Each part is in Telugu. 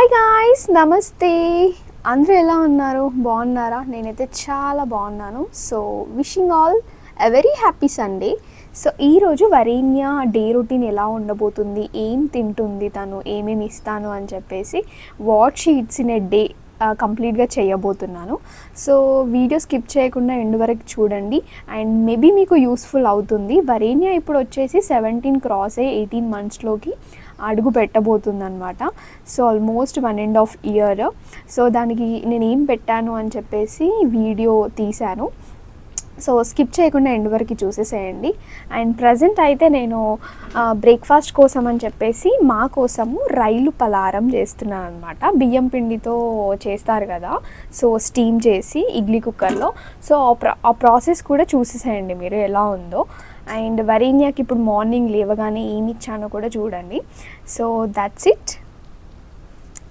హాయ్ గాయ్స్ నమస్తే. అందరూ ఎలా ఉన్నారు? బాగున్నారా? నేనైతే చాలా బాగున్నాను. So wishing all a very happy Sunday so ఈరోజు వరేణ్య డే రొటీన్ ఎలా ఉండబోతుంది? ఏం తింటుంది తను? ఏమేమి ఇస్తాను? అని చెప్పేసి what she eats in a day కంప్లీట్గా చేయబోతున్నాను. సో వీడియో స్కిప్ చేయకుండా ఎండ్ వరకు చూడండి. అండ్ మేబీ మీకు యూస్ఫుల్ అవుతుంది. వరేనియా ఇప్పుడు వచ్చేసి సెవెంటీన్ క్రాస్ అయ్యి ఎయిటీన్ మంత్స్లోకి అడుగు పెట్టబోతుంది అనమాట so almost one and half year. So దానికి నేను ఏం పెట్టాను అని చెప్పేసి వీడియో తీశాను. సో స్కిప్ చేయకుండా ఎండ్ వరకు చూసేసేయండి. అండ్ ప్రజెంట్ అయితే నేను బ్రేక్ఫాస్ట్ కోసం అని చెప్పేసి మా కోసము రైలు పలారం చేస్తున్నాను అనమాట బియ్యం పిండితో చేస్తారు కదా సో స్టీమ్ చేసి ఇడ్లీ కుక్కర్లో. సో ఆ ప్రా ఆ ప్రాసెస్ కూడా చూసేసేయండి మీరు ఎలా ఉందో. అండ్ వరీన్యాకి ఇప్పుడు మార్నింగ్ లేవగానే ఏమి ఇచ్చానో కూడా చూడండి. So that's it.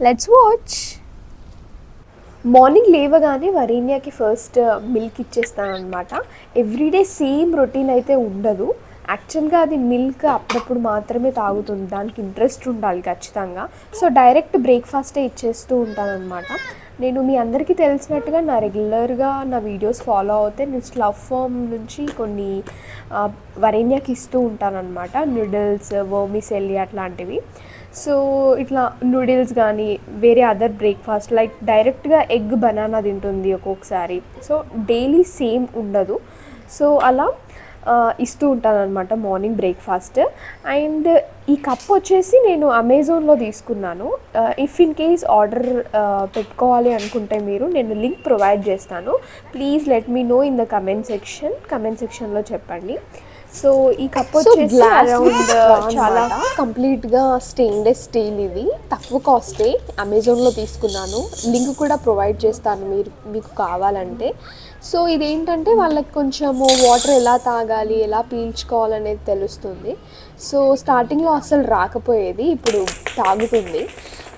Let's watch. Morning లేవగానే వరేణ్యకి ఫస్ట్ మిల్క్ ఇచ్చేస్తాను అనమాట ఎవ్రీడే సేమ్ రొటీన్ అయితే ఉండదు. యాక్చువల్గా అది మిల్క్ అప్పుడప్పుడు మాత్రమే తాగుతుంది దానికి ఇంట్రెస్ట్ ఉండాలి ఖచ్చితంగా. సో డైరెక్ట్ బ్రేక్ఫాస్టే ఇచ్చేస్తూ ఉంటాను అనమాట నేను మీ అందరికీ తెలిసినట్టుగా నా రెగ్యులర్గా నా వీడియోస్ ఫాలో అవుతే నేను స్లవ్ ఫామ్ నుంచి కొన్ని uh, వరేణ్యాకి ఇస్తూ ఉంటానన్నమాట. నూడిల్స్ వర్మిసెల్లి అట్లాంటివి. సో ఇట్లా నూడిల్స్ కానీ వేరే అదర్ బ్రేక్ఫాస్ట్ లైక్ డైరెక్ట్గా ఎగ్ బనానా తింటుంది ఒక్కొక్కసారి. సో డైలీ సేమ్ ఉండదు. సో అలా ఇస్తూ ఉంటాను అనమాట మార్నింగ్ బ్రేక్ఫాస్ట్. అండ్ ఈ కప్ వచ్చేసి నేను అమెజాన్లో తీసుకున్నాను. ఇఫ్ ఇన్ కేస్ ఆర్డర్ పెట్టుకోవాలి అనుకుంటే మీరు నేను లింక్ ప్రొవైడ్ చేస్తాను. Please let me know in the comment section. Comment సెక్షన్లో చెప్పండి. సో ఈ కప్ వచ్చేసి అరౌండ్ చాలా కంప్లీట్గా స్టెయిన్లెస్ స్టీల్ ఇది తక్కువ కాస్టే అమెజాన్లో తీసుకున్నాను. లింక్ కూడా ప్రొవైడ్ చేస్తాను మీరు మీకు కావాలంటే. సో ఇదేంటంటే వాళ్ళకి కొంచెము వాటర్ ఎలా తాగాలి ఎలా పీల్చుకోవాలనేది తెలుస్తుంది. సో స్టార్టింగ్లో అసలు రాకపోయేది ఇప్పుడు తాగుతుంది.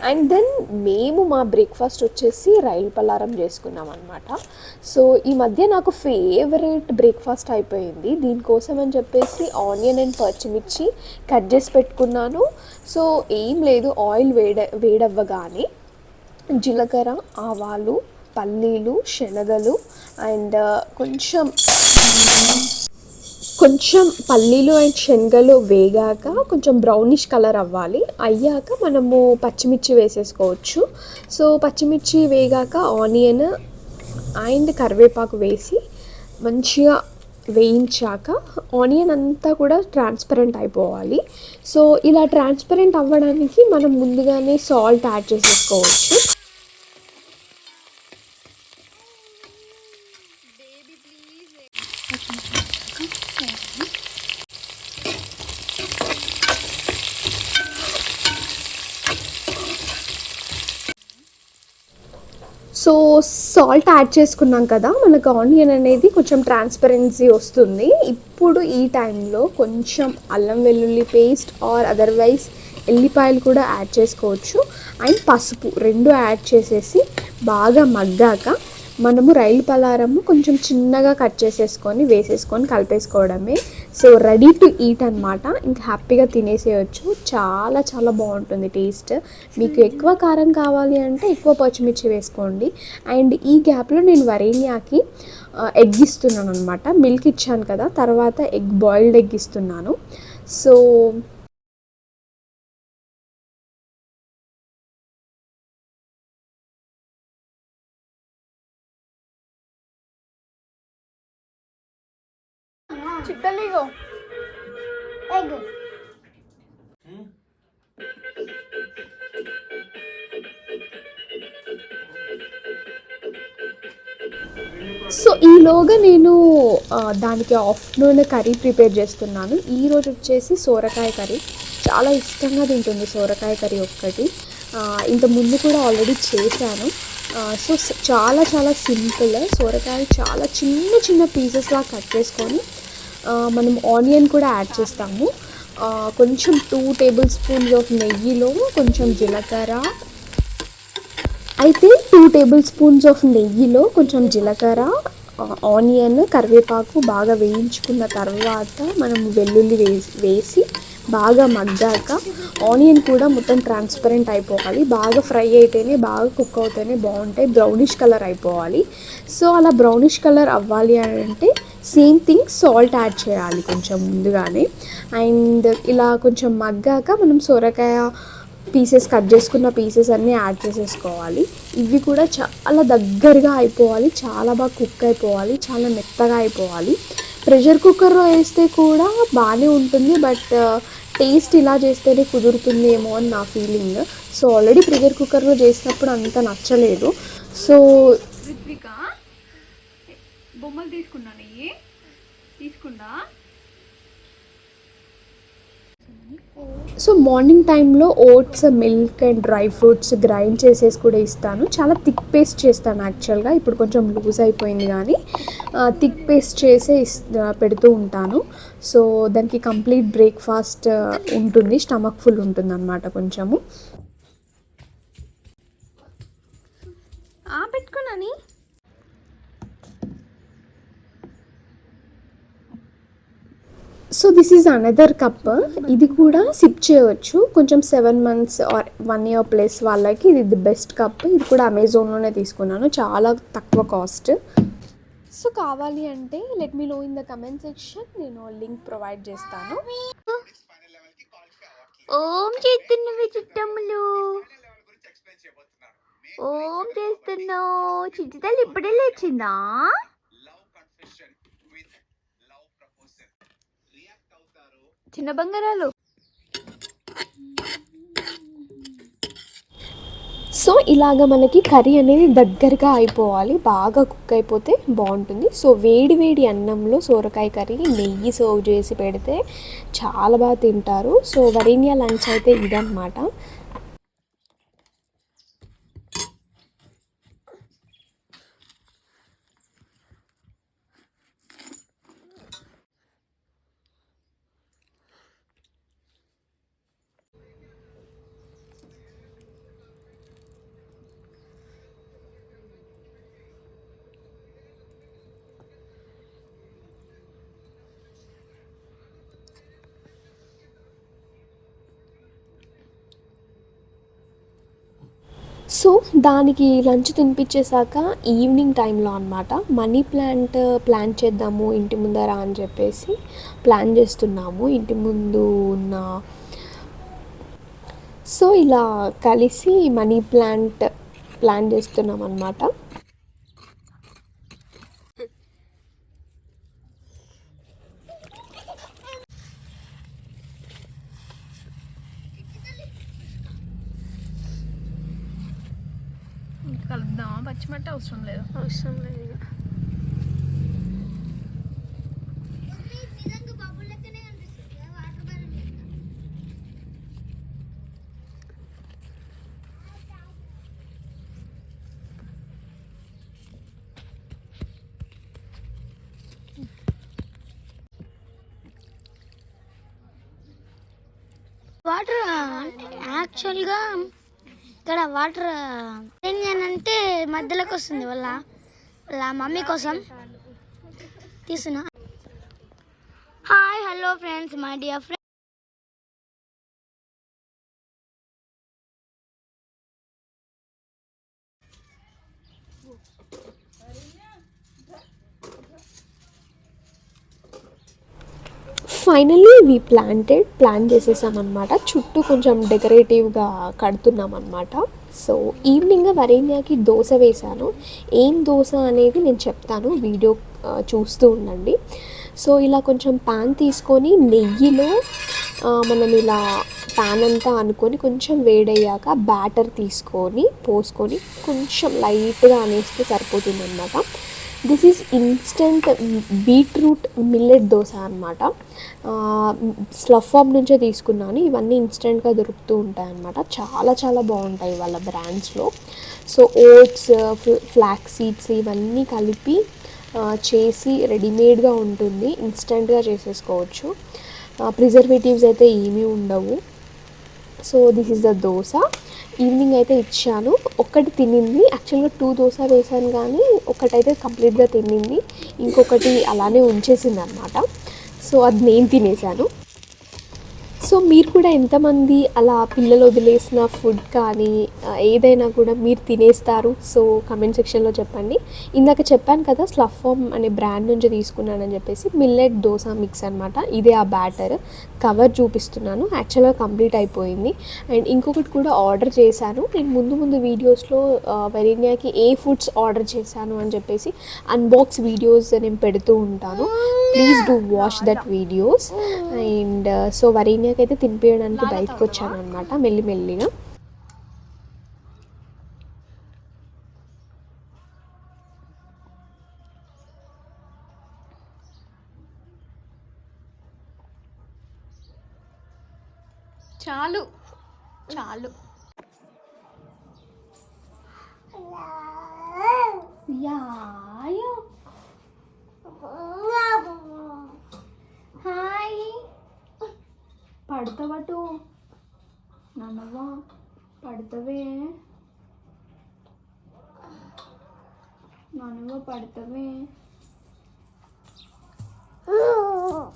అండ్ దెన్ మేము మా బ్రేక్ఫాస్ట్ వచ్చేసి రైలు పలారం చేసుకున్నాం అనమాట సో ఈ మధ్య నాకు ఫేవరెట్ బ్రేక్ఫాస్ట్ అయిపోయింది. దీనికోసం అని చెప్పేసి ఆనియన్ అండ్ పచ్చిమిర్చి కట్ చేసి పెట్టుకున్నాను. సో ఏం లేదు ఆయిల్ వేడ వేడవ్వగానే జీలకర్ర ఆవాలు పల్లీలు శనగలు అండ్ uh, కొంచెం కొంచెం పల్లీలు అండ్ శనగలు వేగాక కొంచెం బ్రౌనిష్ కలర్ అవ్వాలి. అయ్యాక మనము పచ్చిమిర్చి వేసేసుకోవచ్చు. సో పచ్చిమిర్చి వేగాక ఆనియన్ అండ్ కరివేపాకు వేసి మంచిగా వేయించాక ఆనియన్ అంతా కూడా ట్రాన్స్పరెంట్ అయిపోవాలి. సో ఇలా ట్రాన్స్పరెంట్ అవ్వడానికి మనం ముందుగానే సాల్ట్ యాడ్ చేసేసుకోవచ్చు. సో సాల్ట్ యాడ్ చేసుకున్నాం కదా మనకు ఆనియన్ అనేది కొంచెం ట్రాన్స్పరెన్సీ వస్తుంది. ఇప్పుడు ఈ టైంలో కొంచెం అల్లం వెల్లుల్లి పేస్ట్ ఆర్ అదర్వైజ్ ఎల్లిపాయలు కూడా యాడ్ చేసుకోవచ్చు. అండ్ పసుపు రెండు యాడ్ చేసేసి బాగా మగ్గాక మనము రైలు పలారము కొంచెం చిన్నగా కట్ చేసేసుకొని వేసేసుకొని కలిపేసుకోవడమే సో రెడీ టు ఈట్ అనమాట ఇంకా హ్యాపీగా తినేసేయచ్చు. చాలా చాలా బాగుంటుంది టేస్ట్. మీకు ఎక్కువ కారం కావాలి అంటే ఎక్కువ పచ్చిమిర్చి వేసుకోండి. అండ్ ఈ గ్యాప్లో నేను వరేణ్యాకి ఎగ్ ఇస్తున్నాను అనమాట మిల్క్ ఇచ్చాను కదా తర్వాత ఎగ్ బాయిల్డ్ ఎగ్ ఇస్తున్నాను. సో సో ఈలోగా నేను దానికి ఆఫ్టర్నూన్ కర్రీ ప్రిపేర్ చేస్తున్నాను. ఈరోజు వచ్చేసి సోరకాయ కర్రీ. చాలా ఇష్టంగా తింటుంది సోరకాయ కర్రీ ఒక్కటి. ఇంతకుముందు ఇంత ముందు కూడా ఆల్రెడీ చేశాను. సో చాలా చాలా సింపుల్. సోరకాయ చాలా చిన్న చిన్న పీసెస్లా కట్ చేసుకొని మనం ఆనియన్ కూడా యాడ్ చేస్తాము. కొంచెం టూ టేబుల్ స్పూన్స్ ఆఫ్ నెయ్యిలో కొంచెం జీలకర్ర అయితే టూ టేబుల్ స్పూన్స్ ఆఫ్ నెయ్యిలో కొంచెం జీలకర్ర ఆనియన్ కరివేపాకు బాగా వేయించుకున్న తర్వాత మనం వెల్లుల్లి వేసి వేసి బాగా మగ్గాక ఆనియన్ కూడా మొత్తం ట్రాన్స్పరెంట్ అయిపోవాలి. బాగా ఫ్రై అయితేనే బాగా కుక్ అవుతేనే బాగుంటాయి. బ్రౌనిష్ కలర్ అయిపోవాలి. సో అలా బ్రౌనిష్ కలర్ అవ్వాలి అని అంటే సేమ్ థింగ్ సాల్ట్ యాడ్ చేయాలి కొంచెం ముందుగానే. అండ్ ఇలా కొంచెం మగ్గాక మనం సొరకాయ పీసెస్ కట్ చేసుకున్న పీసెస్ అన్నీ యాడ్ చేసేసుకోవాలి. ఇవి కూడా చాలా దగ్గరగా అయిపోవాలి చాలా బాగా కుక్ అయిపోవాలి చాలా మెత్తగా అయిపోవాలి. ప్రెషర్ కుక్కర్లో వేస్తే కూడా బాగానే ఉంటుంది బట్ టేస్ట్ uh, ఇలా చేస్తేనే కుదురుతుందేమో అని నా ఫీలింగ్ సో ఆల్రెడీ ప్రెషర్ కుక్కర్లో చేసినప్పుడు అంత నచ్చలేదు. సో రిత్విక బొమ్మలు తీసుకున్నా నెయ్యి సో మార్నింగ్ టైంలో oats milk and dry fruits grind చేసేసి కూడా ఇస్తాను. చాలా థిక్ పేస్ట్ చేస్తాను యాక్చువల్గా. ఇప్పుడు కొంచెం లూజ్ అయిపోయింది కానీ థిక్ పేస్ట్ చేసే ఇస్ పెడుతూ ఉంటాను. సో దానికి కంప్లీట్ బ్రేక్ఫాస్ట్ ఉంటుంది. స్టమక్ ఫుల్ ఉంటుంది అనమాట కొంచెము. ఆ పెట్టుకున్నాని so this is another cup ఇది కూడా సిప్ చేయవచ్చు. కొంచెం seven months or one year plus వాళ్ళకి ఇది ది బెస్ట్ కప్ ఇది కూడా అమెజాన్లోనే తీసుకున్నాను. చాలా తక్కువ కాస్ట్ సో కావాలి అంటే let me know in the comment section నేను లింక్ ప్రొవైడ్ చేస్తాను. ఓం చేస్తున్నవి చిట్టములు ఓం చేస్తున్నావు. చిట్టితల్లి ఇప్పుడే లేచిందా? చిన్న బంగారాలు. సో ఇలాగ మనకి కర్రీ అనేది దగ్గరగా అయిపోవాలి. బాగా కుక్ అయిపోతే బాగుంటుంది. సో వేడి వేడి అన్నంలో సోరకాయ కర్రీ నెయ్యి సర్వ్ చేసి పెడితే చాలా బాగా తింటారు. సో వరేనియా లంచ్ అయితే ఇదన్నమాట. సో దానికి లంచ్ తినిపించేశాక ఈవినింగ్ టైంలో అనమాట మనీ ప్లాంట్ ప్లాన్ చేద్దాము ఇంటి ముందర అని చెప్పేసి ప్లాన్ చేస్తున్నాము. ఇంటి ముందు ఉన్న సో ఇలా కలిసి మనీ ప్లాంట్ ప్లాన్ చేస్తున్నాం అనమాట కలుద్దామా పచ్చిమట్ట అవసరం లేదు. అవసరం లేదు వాటర్ యాక్చువల్గా ఇక్కడ వాటర్ ఏం చేయనంటే మధ్యలోకి వస్తుంది వాళ్ళ వాళ్ళ మమ్మీ కోసం. తీసిన hi hello friends my dear friends finally we planted plan చేసేసామన్నమాట చుట్టూ కొంచెం డెకరేటివ్గా కడుతున్నాం అనమాట సో ఈవినింగ్ వరేణ్యాకి దోశ వేశాను. ఏం దోశ అనేది నేను చెప్తాను వీడియో చూస్తూ ఉండండి. సో ఇలా కొంచెం పాన్ తీసుకొని నెయ్యిలో మనం ఇలా పాన్ అంతా అనుకొని కొంచెం వేడయ్యాక బ్యాటర్ తీసుకొని పోసుకొని కొంచెం లైట్గా అనేస్తే సరిపోతుంది అన్నమాట this is instant beetroot millet dosa అనమాట స్లఫ్ ఫామ్ నుంచే తీసుకున్నాను. ఇవన్నీ ఇన్స్టెంట్గా దొరుకుతూ ఉంటాయి అనమాట చాలా చాలా బాగుంటాయి వాళ్ళ బ్రాండ్స్లో. సో ఓట్స్ ఫ్లాక్ సీడ్స్ ఇవన్నీ కలిపి చేసి రెడీమేడ్గా ఉంటుంది. ఇన్స్టెంట్గా చేసేసుకోవచ్చు. ప్రిజర్వేటివ్స్ అయితే ఏమీ ఉండవు. So this is the dosa. Evening అయితే ఇచ్చాను. ఒక్కటి తినింది. యాక్చువల్గా టూ దోశ వేసాను కానీ ఒకటైతే కంప్లీట్గా తినింది. ఇంకొకటి అలానే ఉంచేసింది అనమాట సో అది నేను తినేసాను. సో మీరు కూడా ఎంతమంది అలా పిల్లలు వదిలేసిన ఫుడ్ కానీ ఏదైనా కూడా మీరు తినేస్తారు? సో కమెంట్ సెక్షన్లో చెప్పండి. ఇందాక చెప్పాను కదా స్లఫ్ ఫామ్ అనే బ్రాండ్ నుంచి తీసుకున్నానని చెప్పేసి మిల్లెట్ దోశ మిక్స్ అనమాట ఇదే ఆ బ్యాటర్ కవర్ చూపిస్తున్నాను. యాక్చువల్గా కంప్లీట్ అయిపోయింది. అండ్ ఇంకొకటి కూడా ఆర్డర్ చేశాను. నేను ముందు ముందు వీడియోస్లో వెరీనియాకి ఏ ఫుడ్స్ ఆర్డర్ చేశాను అని చెప్పేసి అన్బాక్స్ వీడియోస్ నేను పెడుతూ ఉంటాను. Please do watch that videos and so వరీనియాకి అయితే తినిపించడానికి బయటకు వచ్చాను అనమాట మెల్లి మెల్లిగా. చాలు. చాలు. యాయో హాయ్ పడతావటు? నాన్నవ్వ పడతావే. నాన్నవ్వ పడతావే.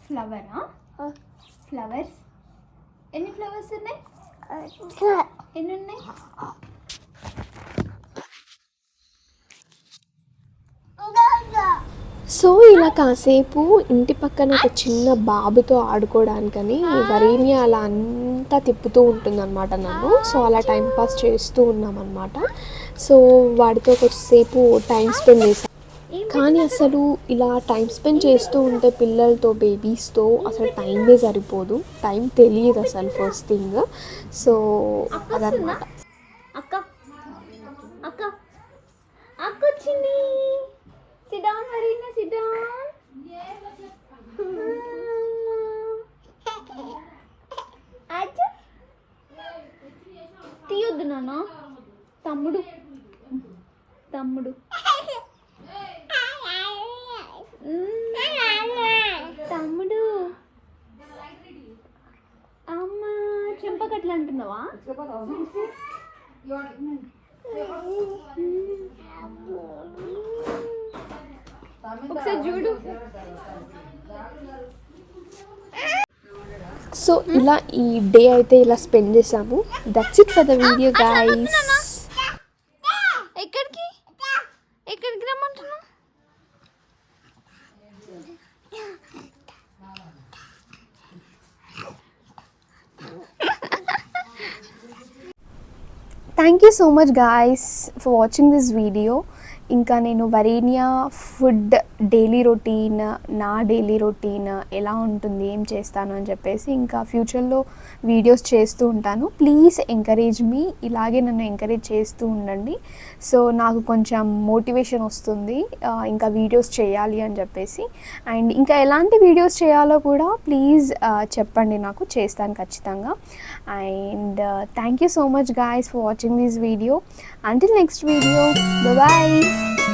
ఫ్లవరా ఫ్లవర్స్ ఎన్ని ఫ్లవర్స్ ఉన్నాయి? ఎన్ని ఉన్నాయి సో ఇలా కాసేపు ఇంటి పక్కన ఒక చిన్న బాబుతో ఆడుకోవడానికని వరీనియా అలా అంతా తిప్పుతూ ఉంటుందన్నమాట నన్ను. సో అలా టైం పాస్ చేస్తూ ఉన్నామన్నమాట. సో వాడితో కొద్దిసేపు టైం స్పెండ్ చేశాను కానీ అసలు ఇలా టైం స్పెండ్ చేస్తూ ఉంటే పిల్లలతో బేబీస్తో అసలు టైమే సరిపోదు. టైం తెలియదు అసలు ఫస్ట్ థింగ్. సో అదనమాట అక్క అక్క అక్క వచ్చింది సిడౌన్ మరీనా సిడౌన్ తీయొద్దు నాన్న తమ్ముడు తమ్ముడు తమ్ముడు అమ్మ చెంపకట్ల అంటున్నావా? ఒకసారి చూడు. సో ఇలా ఈ డే అయితే ఇలా స్పెండ్ చేసాము. That's it for the video guys ఎక్కడికి? ఎక్కడికి రమ్మంటున్నావు? Thank you so much guys for watching this video ఇంకా నేను వరేనియా ఫుడ్ డైలీ రొటీన్ నా డైలీ రొటీన్ ఎలా ఉంటుంది ఏం చేస్తాను అని చెప్పేసి ఇంకా ఫ్యూచర్లో వీడియోస్ చేస్తూ ఉంటాను. ప్లీజ్ ఎంకరేజ్ మీ ఇలాగే నన్ను ఎంకరేజ్ చేస్తూ ఉండండి. సో నాకు కొంచెం మోటివేషన్ వస్తుంది ఇంకా వీడియోస్ చేయాలి అని చెప్పేసి. అండ్ ఇంకా ఎలాంటి వీడియోస్ చేయాలో కూడా ప్లీజ్ చెప్పండి నాకు చేస్తాను ఖచ్చితంగా. And thank you so much guys for watching this video until next video bye thank you